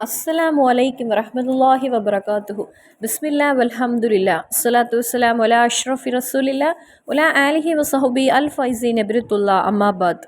அஸ்லாம் வலைக்கம் வரஹ்மத்துல்லாஹி வபரகாத்துஹு பிஸ்மில்லா வல்ஹம்துலில்லா அஸ்லாத்து வஸ்ஸலாம் ஒலா அஷ்ரஃபி ரசூலில்லா ஒலா ஆலிஹி வசஹபி அல் ஃபைசி நபிரத்துல்லா அம்மாபாத்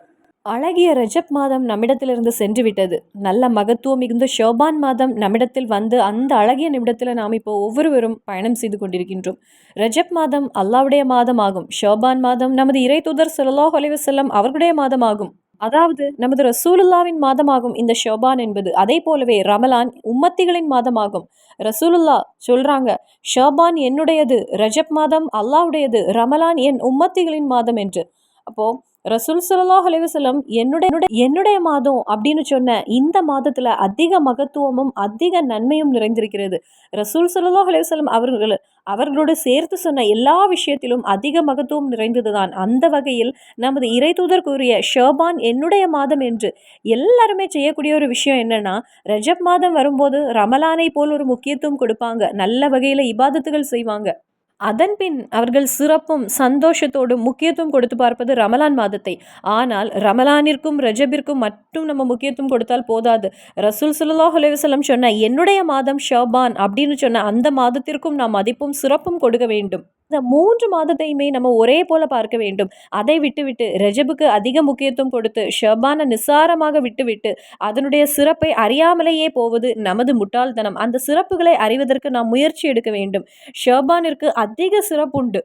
அழகிய ரஜப் மாதம் நம்மிடத்திலிருந்து சென்று விட்டது நல்ல மகத்துவம் மிகுந்த ஷோபான் மாதம் நம்மிடத்தில் வந்து அந்த அழகிய நிமிடத்தில் நாம் இப்போ ஒவ்வொருவரும் பயணம் செய்து கொண்டிருக்கின்றோம். ரஜப் மாதம் அல்லாவுடைய மாதம் ஆகும் ஷோபான் மாதம் நமது இறை தூதர் ஸல்லல்லாஹு அலைவசல்லம் அவர்களுடைய மாதம் ஆகும் அதாவது நமது ரசூலுல்லாவின் மாதமாகும் இந்த ஷோபான் என்பது அதே போலவே ரமலான் உம்மத்திகளின் மாதமாகும். ரசூலுல்லா சொல்றாங்க ஷோபான் என்னுடையது ரஜப் மாதம் அல்லாவுடையது ரமலான் என் உம்மத்திகளின் மாதம் என்று. அப்போ ரசூல் ஸல்லல்லாஹு அலைவசலம் என்னுடைய என்னுடைய மாதம் அப்படின்னு சொன்ன இந்த மாதத்துல அதிக மகத்துவமும் அதிக நன்மையும் நிறைந்திருக்கிறது. ரசூல் ஸல்லல்லாஹு அலைவசலம் அவர்கள் அவர்களோடு சேர்த்து சொன்ன எல்லா விஷயத்திலும் அதிக மகத்துவம் நிறைந்ததுதான். அந்த வகையில் நமது இறை தூதர் கூறிய ஷர்பான் என்னுடைய மாதம் என்று எல்லாருமே செய்யக்கூடிய ஒரு விஷயம் என்னன்னா ரஜப் மாதம் வரும்போது ரமலானை போல் ஒரு முக்கியத்துவம் கொடுப்பாங்க. நல்ல வகையில் இபாதத்துகள் செய்வாங்க. அதன்பின் அவர்கள் சிறப்பும் சந்தோஷத்தோடும் முக்கியத்துவம் கொடுத்து பார்ப்பது ரமலான் மாதத்தை. ஆனால் ரமலானிற்கும் ரஜபிற்கும் மட்டும் நம்ம முக்கியத்துவம் கொடுத்தால் போதாது. ரசூல் சுல்லாஹ் அலுவலம் சொன்ன என்னுடைய மாதம் ஷபான் அப்படின்னு சொன்ன அந்த மாதத்திற்கும் நாம் மதிப்பும் சிறப்பும் கொடுக்க வேண்டும். இந்த மூன்று மாதத்தையுமே நம்ம ஒரே போல பார்க்க வேண்டும். அதை விட்டுவிட்டு ரஜபுக்கு அதிக முக்கியத்துவம் கொடுத்து ஷபான நிசாரமாக விட்டுவிட்டு அதனுடைய சிறப்பை அறியாமலேயே போவது நமது முட்டாள்தனம். அந்த சிறப்புகளை அறிவதற்கு நாம் முயற்சி எடுக்க வேண்டும். ஷபானிற்கு அதிக சிறப்புண்டு.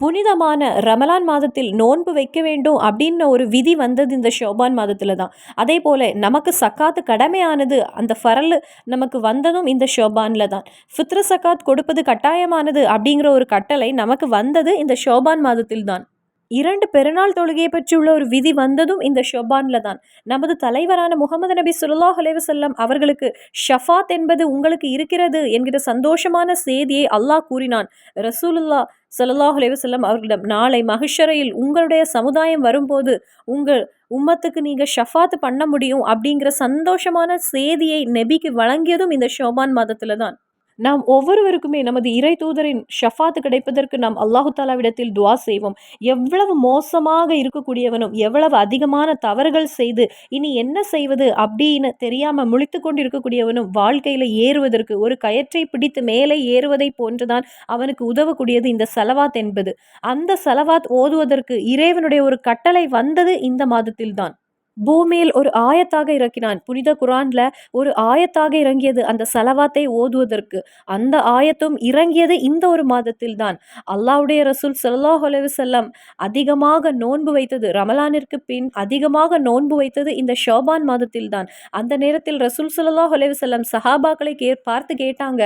புனிதமான ரமலான் மாதத்தில் நோன்பு வைக்க வேண்டும் அப்படின்னு ஒரு விதி வந்தது இந்த ஷோபான் மாதத்தில் தான். அதே போல் நமக்கு சக்காத்து கடமையானது அந்த ஃபரல் நமக்கு வந்ததும் இந்த ஷோபானில் தான். ஃபித்ர சக்காத் கொடுப்பது கட்டாயமானது அப்படிங்கிற ஒரு கட்டளை நமக்கு வந்தது இந்த ஷோபான் மாதத்தில் தான். இரண்டு பெருநாள் தொழுகையை பற்றியுள்ள ஒரு விதி வந்ததும் இந்த ஷொபானில் தான். நமது தலைவரான முகமது நபி சுல்லாஹ் அலைவசல்லம் அவர்களுக்கு ஷஃபாத் என்பது உங்களுக்கு இருக்கிறது என்கிற சந்தோஷமான செய்தியை அல்லாஹ் கூறினான். ரசூலுல்லா சல்லாஹ் அலைவசல்லம் அவர்களிடம் நாளை மகிஷரையில் உங்களுடைய சமுதாயம் வரும்போது உங்கள் உம்மத்துக்கு நீங்கள் ஷஃபாத் பண்ண முடியும் அப்படிங்கிற சந்தோஷமான செய்தியை நெபிக்கு வழங்கியதும் இந்த ஷோபான் மாதத்தில் தான். நாம் ஒவ்வொருவருக்குமே நமது இறை தூதரின் ஷஃபாத்து கிடைப்பதற்கு நாம் அல்லாஹு தாலாவிடத்தில் துவா செய்வோம். எவ்வளவு மோசமாக இருக்கக்கூடியவனும் எவ்வளவு அதிகமான தவறுகள் செய்து இனி என்ன செய்வது அப்படின்னு தெரியாமல் முழித்து கொண்டு இருக்கக்கூடியவனும் வாழ்க்கையில் ஏறுவதற்கு ஒரு கயற்றை பிடித்து மேலே ஏறுவதை போன்றுதான் அவனுக்கு உதவக்கூடியது இந்த செலவாத் என்பது. அந்த செலவாத் ஓதுவதற்கு இறைவனுடைய ஒரு கட்டளை வந்தது இந்த மாதத்தில்தான். பூமியில் ஒரு ஆயத்தாக இறக்கினான். புனித குரான்ல ஒரு ஆயத்தாக இறங்கியது அந்த செலவாத்தை ஓதுவதற்கு. அந்த ஆயத்தும் இறங்கியது இந்த ஒரு மாதத்தில் தான் அல்லாவுடைய ரசூல் சல்லாஹ் செல்லம் அதிகமாக நோன்பு வைத்தது. ரமலானிற்கு பின் அதிகமாக நோன்பு வைத்தது இந்த ஷோபான் மாதத்தில் தான் அந்த நேரத்தில் ரசூல் சல்லாஹ் செல்லம் சஹாபாக்களை கே பார்த்து கேட்டாங்க.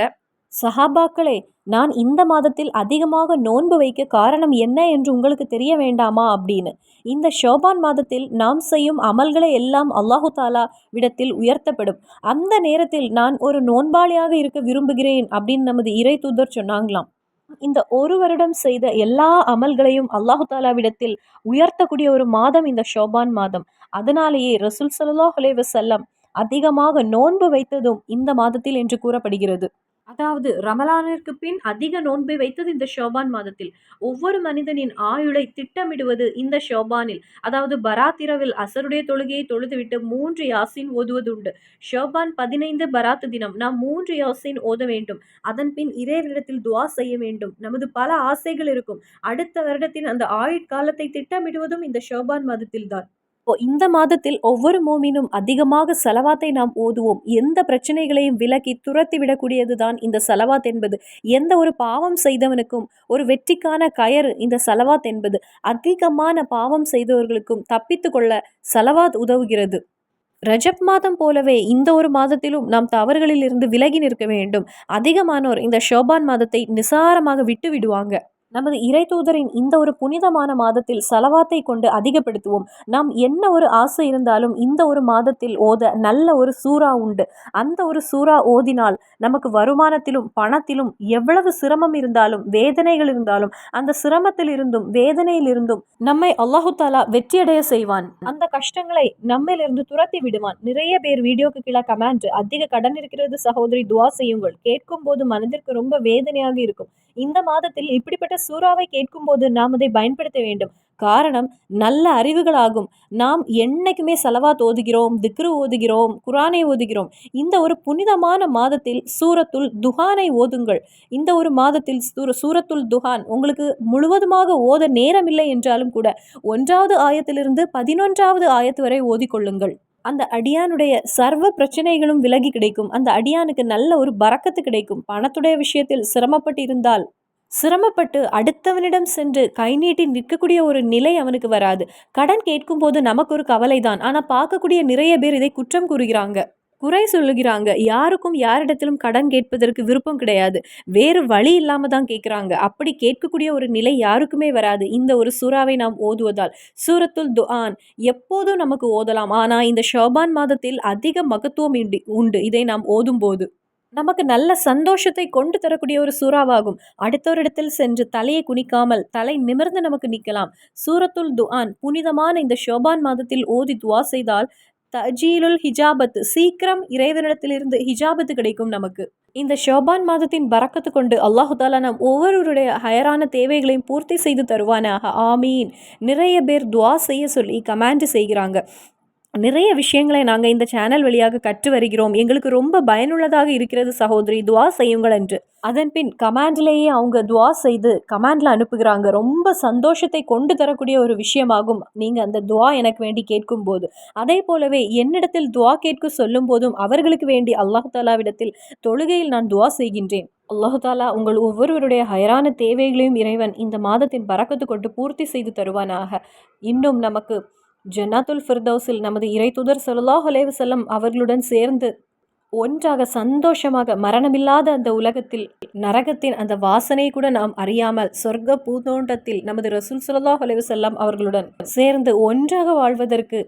சஹாபாக்களே நான் இந்த மாதத்தில் அதிகமாக நோன்பு வைக்க காரணம் என்ன என்று உங்களுக்கு தெரிய வேண்டாமா அப்படின்னு. இந்த ஷோபான் மாதத்தில் நாம் செய்யும் அமல்களை எல்லாம் அல்லாஹு தாலா விடத்தில் உயர்த்தப்படும். அந்த நேரத்தில் நான் ஒரு நோன்பாளியாக இருக்க விரும்புகிறேன் அப்படின்னு நமது இறை தூதர் சொன்னாங்களாம். இந்த ஒரு வருடம் செய்த எல்லா அமல்களையும் அல்லாஹு தாலாவிடத்தில் உயர்த்தக்கூடிய ஒரு மாதம் இந்த ஷோபான் மாதம். அதனாலேயே ரசூல் சல்லாஹ் அலைவசல்லம் அதிகமாக நோன்பு வைத்ததும் இந்த மாதத்தில் என்று கூறப்படுகிறது. அதாவது ரமலானிற்கு பின் அதிக நோன்பை வைத்தது இந்த ஷோபான் மாதத்தில். ஒவ்வொரு மனிதனின் ஆயுளை திட்டமிடுவது இந்த ஷோபானில். அதாவது பராத் இரவில் அசருடைய தொழுகையை தொழுதுவிட்டு மூன்று யாசின் ஓதுவது உண்டு. ஷோபான் பதினைந்து பராத் தினம் நாம் மூன்று யாசின் ஓத வேண்டும். அதன் பின் இறைவனிடத்தில் துவா செய்ய வேண்டும். நமது பல ஆசைகள் இருக்கும். அடுத்த வருடத்தின் அந்த ஆயுட்காலத்தை திட்டமிடுவதும் இந்த ஷோபான் மாதத்தில் தான் இந்த மாதத்தில் ஒவ்வொரு மோமினும் அதிகமாக செலவாத்தை நாம் ஓதுவோம். எந்த பிரச்சனைகளையும் விலக்கி துரத்தி விடக்கூடியது தான் இந்த செலவாத் என்பது. எந்த ஒரு பாவம் செய்தவனுக்கும் ஒரு வெற்றிக்கான கயறு இந்த செலவாத் என்பது. அதிகமான பாவம் செய்தவர்களுக்கும் தப்பித்து கொள்ள செலவாத் உதவுகிறது. ரஜப் மாதம் போலவே இந்த ஒரு மாதத்திலும் நாம் தவறுகளில் இருந்து விலகி நிற்க வேண்டும். அதிகமானோர் இந்த ஷோபான் மாதத்தை நிசாரமாக விட்டு விடுவாங்க. நமது இறை தூதரின் இந்த ஒரு புனிதமான மாதத்தில் செலவாத்தை கொண்டு அதிகப்படுத்துவோம். நாம் என்ன ஒரு ஆசை இருந்தாலும் இந்த ஒரு மாதத்தில் ஓத நல்ல ஒரு சூறா உண்டு. அந்த ஒரு சூறா ஓதினால் நமக்கு வருமானத்திலும் பணத்திலும் எவ்வளவு சிரமம் இருந்தாலும் வேதனைகள் இருந்தாலும் அந்த சிரமத்தில் இருந்தும் வேதனையில் இருந்தும் நம்மை அல்லாஹு தாலா வெற்றியடைய செய்வான். அந்த கஷ்டங்களை நம்மிலிருந்து துரத்தி விடுவான். நிறைய பேர் வீடியோக்கு கீழே கமெண்ட் அதிக கடன் இருக்கிறது சகோதரி துவா செய்யுங்கள். கேட்கும் போது மனதிற்கு ரொம்ப வேதனையாக இருக்கும். இந்த மாதத்தில் இப்படிப்பட்ட சூறாவை கேட்கும்போது நாம் அதை பயன்படுத்த வேண்டும். காரணம் நல்ல அறிவுகளாகும். நாம் என்னைக்குமே சலவாத் ஓதுகிறோம் திக்ரு ஓதுகிறோம் குரானை ஓதுகிறோம். இந்த ஒரு புனிதமான மாதத்தில் சூரத்துல் துஹானை ஓதுங்கள். இந்த ஒரு மாதத்தில் சூர சூரத்துல் துஹான் உங்களுக்கு முழுவதுமாக ஓத நேரமில்லை என்றாலும் கூட ஒன்றாவது ஆயத்திலிருந்து பதினொன்றாவது ஆயத்து வரை ஓதிக்கொள்ளுங்கள். அந்த அடியானுடைய சர்வ பிரச்சனைகளும் விலகி கிடைக்கும். அந்த அடியானுக்கு நல்ல ஒரு பறக்கத்து கிடைக்கும். பணத்துடைய விஷயத்தில் சிரமப்பட்டிருந்தால் சிரமப்பட்டு அடுத்தவனிடம் சென்று கை நீட்டி நிற்கக்கூடிய ஒரு நிலை அவனுக்கு வராது. கடன் கேட்கும்போது நமக்கு ஒரு கவலை தான் ஆனால் பார்க்கக்கூடிய நிறைய பேர் இதை குற்றம் கூறுகிறாங்க. குறை சொல்லுகிறாங்க. யாருக்கும் யாரிடத்திலும் கடன் கேட்பதற்கு விருப்பம் கிடையாது. வேறு வழி இல்லாமல் தான் கேட்குறாங்க. அப்படி கேட்கக்கூடிய ஒரு நிலை யாருக்குமே வராது. இந்த ஒரு சூறாவை நாம் ஓதுவதால். சூரத்துல் துஆன். எப்போதும் நமக்கு ஓதலாம். ஆனால் இந்த ஷோபான் மாதத்தில் அதிக மகத்துவம் உண்டு உண்டு. இதை நாம் ஓதும்போது. நமக்கு நல்ல சந்தோஷத்தை கொண்டு தரக்கூடிய ஒரு சூறாவாகும். அடுத்தவரிடத்தில் சென்று தலையை குனிக்காமல் தலை நிமிர்ந்து நமக்கு நிற்கலாம். சூரத்துல் துஆன் புனிதமான இந்த ஷோபான் மாதத்தில் ஓதி துவா செய்தால் தஜீலுல் ஹிஜாபத் சீக்கிரம் இறைவனிடத்திலிருந்து ஹிஜாபத்து கிடைக்கும் நமக்கு. இந்த ஷோபான் மாதத்தின் பறக்கத்து கொண்டு அல்லாஹு தாலா நம் ஒவ்வொருவருடைய ஹயரான தேவைகளையும் பூர்த்தி செய்து தருவானாக. ஆமீன். நிறைய பேர் துவா செய்ய சொல்லி கமாண்ட் செய்கிறாங்க. நிறைய விஷயங்களை நாங்கள் இந்த சேனல் வழியாக கற்று வருகிறோம். எங்களுக்கு ரொம்ப பயனுள்ளதாக இருக்கிறது சகோதரி துவா செய்யுங்கள் என்று. அதன்பின் கமாண்ட்லேயே அவங்க துவா செய்து கமாண்டில் அனுப்புகிறாங்க. ரொம்ப சந்தோஷத்தை கொண்டு தரக்கூடிய ஒரு விஷயமாகும். நீங்கள் அந்த துவா எனக்கு வேண்டி கேட்கும் போது அதே போலவே என்னிடத்தில் துவா கேட்க சொல்லும் போதும் அவர்களுக்கு வேண்டி அல்லாஹு தாலாவிடத்தில் தொழுகையில் நான் துவா செய்கின்றேன். அல்லாஹு தாலா உங்கள் ஒவ்வொருவருடைய ஹயரான தேவைகளையும் இறைவன் இந்த மாதத்தின் பறக்கத்து கொண்டு பூர்த்தி செய்து தருவானாக. இன்னும் நமக்கு ஜன்னாத்துல் ஃபிர்தௌஸில் நமது இறை ஸல்லல்லாஹு சொல்லாஹ் அலேவசல்லம் அவர்களுடன் சேர்ந்து ஒன்றாக சந்தோஷமாக மரணமில்லாத அந்த உலகத்தில் நரகத்தின் அந்த வாசனை கூட நாம் அறியாமல் சொர்க்க பூதோண்டத்தில் நமது ரசூல் சுல்லாஹ் அலைஹி அவர்களுடன் சேர்ந்து ஒன்றாக வாழ்வதற்கு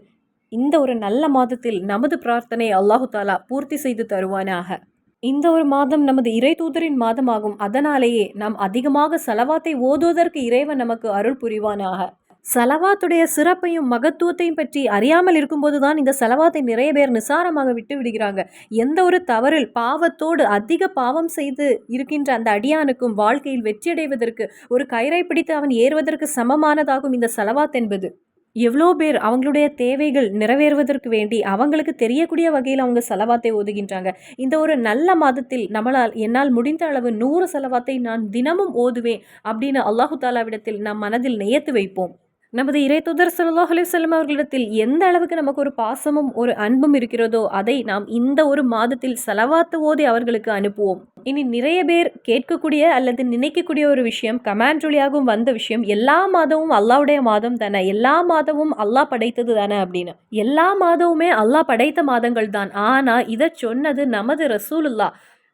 இந்த ஒரு நல்ல மாதத்தில் நமது பிரார்த்தனை அல்லாஹு தாலா பூர்த்தி செய்து தருவானாக. இந்த ஒரு மாதம் நமது இறை தூதரின் மாதமாகும். அதனாலேயே நாம் அதிகமாக செலவாத்தை ஓதுவதற்கு இறைவன் நமக்கு அருள் புரிவானாக. சலவாத்துடைய சிறப்பையும் மகத்துவத்தையும் பற்றி அறியாமல் இருக்கும்போது தான் இந்த சலவாத்தை நிறைய பேர் நிசாரமாக விட்டு விடுகிறாங்க. எந்த ஒரு தவறில் பாவத்தோடு அதிக பாவம் செய்து இருக்கின்ற அந்த அடியானுக்கும் வாழ்க்கையில் வெற்றியடைவதற்கு ஒரு கயிறை பிடித்து அவன் ஏறுவதற்கு சமமானதாகும் இந்த சலவாத் என்பது. எவ்வளோ பேர் அவங்களுடைய தேவைகள் நிறைவேறுவதற்கு வேண்டி அவங்களுக்கு தெரியக்கூடிய வகையில் அவங்க செலவாத்தை ஓதுகின்றாங்க. இந்த ஒரு நல்ல மாதத்தில் நம்மளால் என்னால் முடிந்த அளவு நூறு செலவாத்தை நான் தினமும் ஓதுவேன் அப்படின்னு அல்லாஹு தாலாவிடத்தில் நம் மனதில் நேயத்து வைப்போம். நமது இறை தூதர் சல்லாஹ் அலிசல்லம் அவர்களிடத்தில் எந்த அளவுக்கு நமக்கு ஒரு பாசமும் ஒரு அன்பும் இருக்கிறதோ அதை நாம் இந்த ஒரு மாதத்தில் செலவாத்து ஓதி அவர்களுக்கு அனுப்புவோம். இனி நிறைய பேர் கேட்கக்கூடிய அல்லது நினைக்கக்கூடிய ஒரு விஷயம் கமாண்ட் வழியாகவும் வந்த விஷயம் எல்லா மாதமும் அல்லாவுடைய மாதம் தானே எல்லா மாதமும் அல்லாஹ் படைத்தது தானே அப்படின்னு. எல்லா மாதமுமே அல்லாஹ் படைத்த மாதங்கள் தான். ஆனால் இதை சொன்னது நமது ரசூலுல்லா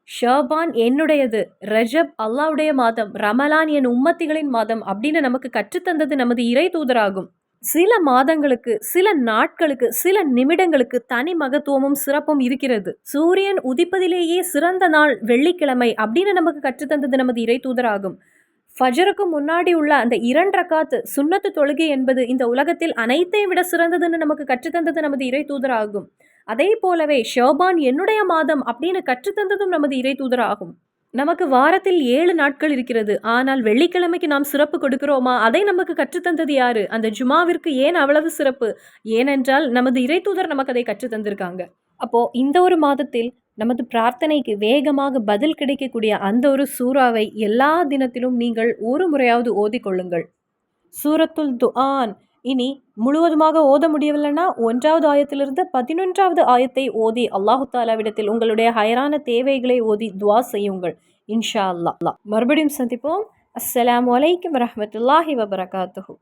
ஷாபான் என்னுடையது ரஜப் அல்லாவுடைய மாதம் ரமலான் என் உம்மத்திகளின் மாதம் அப்படின்னு நமக்கு கற்றுத்தந்தது நமது இறை தூதராகும். சில மாதங்களுக்கு சில நாட்களுக்கு சில நிமிடங்களுக்கு தனி மகத்துவமும் சிறப்பும் இருக்கிறது. சூரியன் உதிப்பதிலேயே சிறந்த நாள் வெள்ளிக்கிழமை அப்படின்னு நமக்கு கற்றுத்தந்தது நமது இறை தூதராகும். ஃபஜருக்கு முன்னாடி உள்ள அந்த இரண்ட காத்து சுண்ணத்து தொழுகை என்பது இந்த உலகத்தில் அனைத்தையும் விட சிறந்ததுன்னு நமக்கு கற்றுத்தந்தது நமது இறை தூதராகும். அதே போலவே ஷோபான் என்னுடைய மாதம் அப்படின்னு கற்றுத்தந்ததும் நமது இறை தூதராகும். நமக்கு வாரத்தில் ஏழு நாட்கள் இருக்கிறது. ஆனால் வெள்ளிக்கிழமைக்கு நாம் சிறப்பு கொடுக்கிறோமா? அதை நமக்கு கற்றுத்தந்தது யாரு? அந்த ஜுமாவிற்கு ஏன் அவ்வளவு சிறப்பு? ஏனென்றால் நமது இறை தூதர் நமக்கு அதை கற்றுத்தந்திருக்காங்க அப்போ இந்த ஒரு மாதத்தில் நமது பிரார்த்தனைக்கு வேகமாக பதில் கிடைக்கக்கூடிய அந்த ஒரு சூறாவை எல்லா தினத்திலும் நீங்கள் ஒரு முறையாவது ஓதிக்கொள்ளுங்கள் சூரத்துல் துஆன். இனி முழுவதுமாக ஓத முடியவில்லைன்னா ஒன்றாவது ஆயத்திலிருந்து பதினொன்றாவது ஆயத்தை ஓதி அல்லாஹு தாலாவிடத்தில் உங்களுடைய ஹயரான தேவைகளை ஓதி துவா செய்யுங்கள். இன்ஷா அல்லா மறுபடியும் சந்திப்போம். அஸ்லாம் வலைக்கம் வரமத்துல்லாஹி வபரகாத்துஹு.